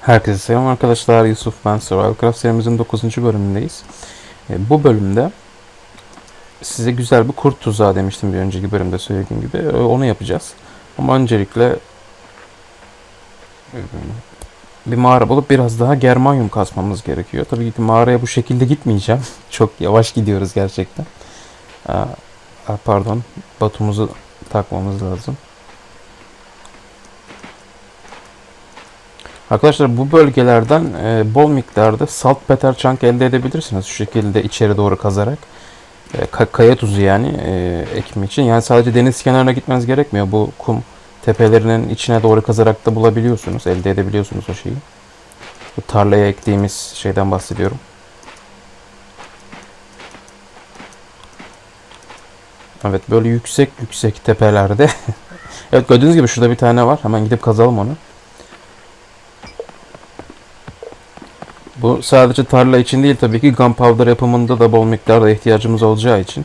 Herkese selam arkadaşlar. Yusuf ben Survival Craft serimizin 9. bölümündeyiz. E, bu bölümde size güzel bir kurt tuzağı demiştim bir önceki bölümde söylediğim gibi. E, onu yapacağız. Ama öncelikle e, bir mağara bulup biraz daha germanyum kasmamız gerekiyor. Tabii ki mağaraya bu şekilde gitmeyeceğim. Çok yavaş gidiyoruz gerçekten. Pardon. Batumuzu takmamız lazım. Arkadaşlar bu bölgelerden e, bol miktarda saltpeter chunk elde edebilirsiniz. Şu şekilde içeri doğru kazarak. E, ka- kaya tuzu yani e, ekim için. Yani sadece deniz kenarına gitmeniz gerekmiyor. Bu kum tepelerinin içine doğru kazarak da bulabiliyorsunuz. Elde edebiliyorsunuz o şeyi. Bu tarlaya ektiğimiz şeyden bahsediyorum. Evet böyle yüksek yüksek tepelerde. evet gördüğünüz gibi şurada bir tane var. Hemen gidip kazalım onu. Bu sadece tarla için değil tabii ki gunpowder yapımında da bol miktarda ihtiyacımız olacağı için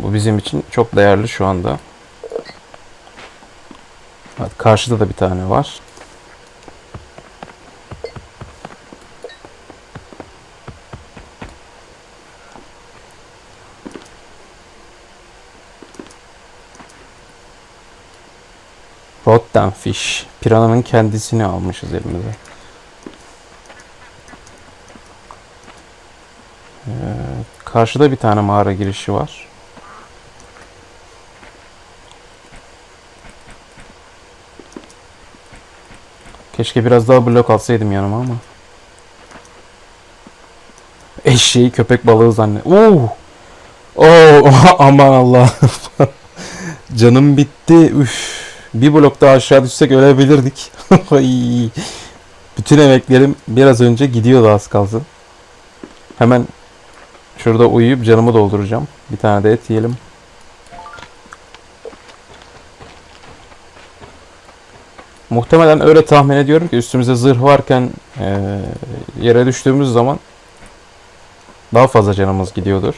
bu bizim için çok değerli şu anda. Evet, karşıda da bir tane var. Rotten fish. Pirananın kendisini almışız elimize. Ee, karşıda bir tane mağara girişi var. Keşke biraz daha blok alsaydım yanıma ama. Eşeği köpek balığı zannet. Oo! Oo! Aman Allah. Canım bitti. Üf. Bir blok daha aşağı düşsek ölebilirdik. Bütün emeklerim biraz önce gidiyordu az kalsın. Hemen şurada uyuyup canımı dolduracağım. Bir tane de et yiyelim. Muhtemelen öyle tahmin ediyorum ki üstümüzde zırh varken eee, yere düştüğümüz zaman daha fazla canımız gidiyordur.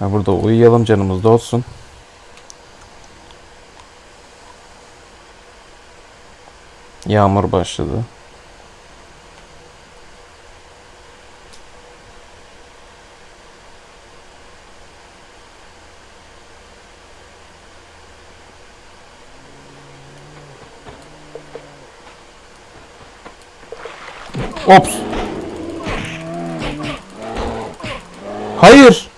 Burada uyuyalım canımız da olsun. Yağmur başladı. Ops. Hayır.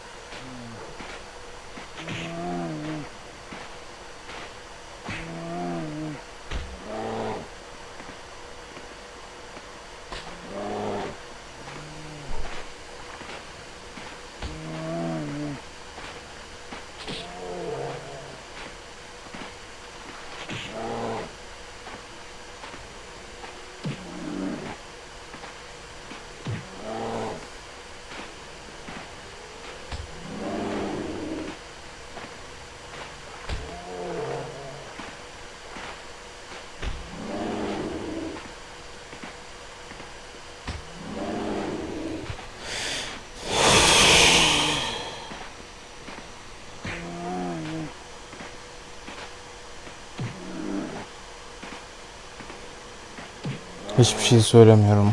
Hiçbir şey söylemiyorum.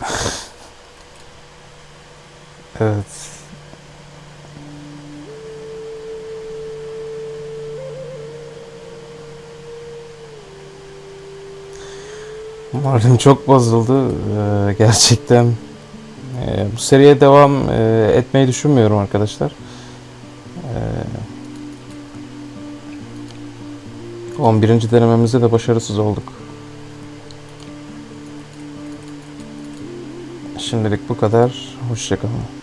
evet. Moralim çok bozuldu. Ee, gerçekten ee, bu seriye devam ee, etmeyi düşünmüyorum arkadaşlar. 11. denememizde de başarısız olduk. Şimdilik bu kadar. Hoşçakalın.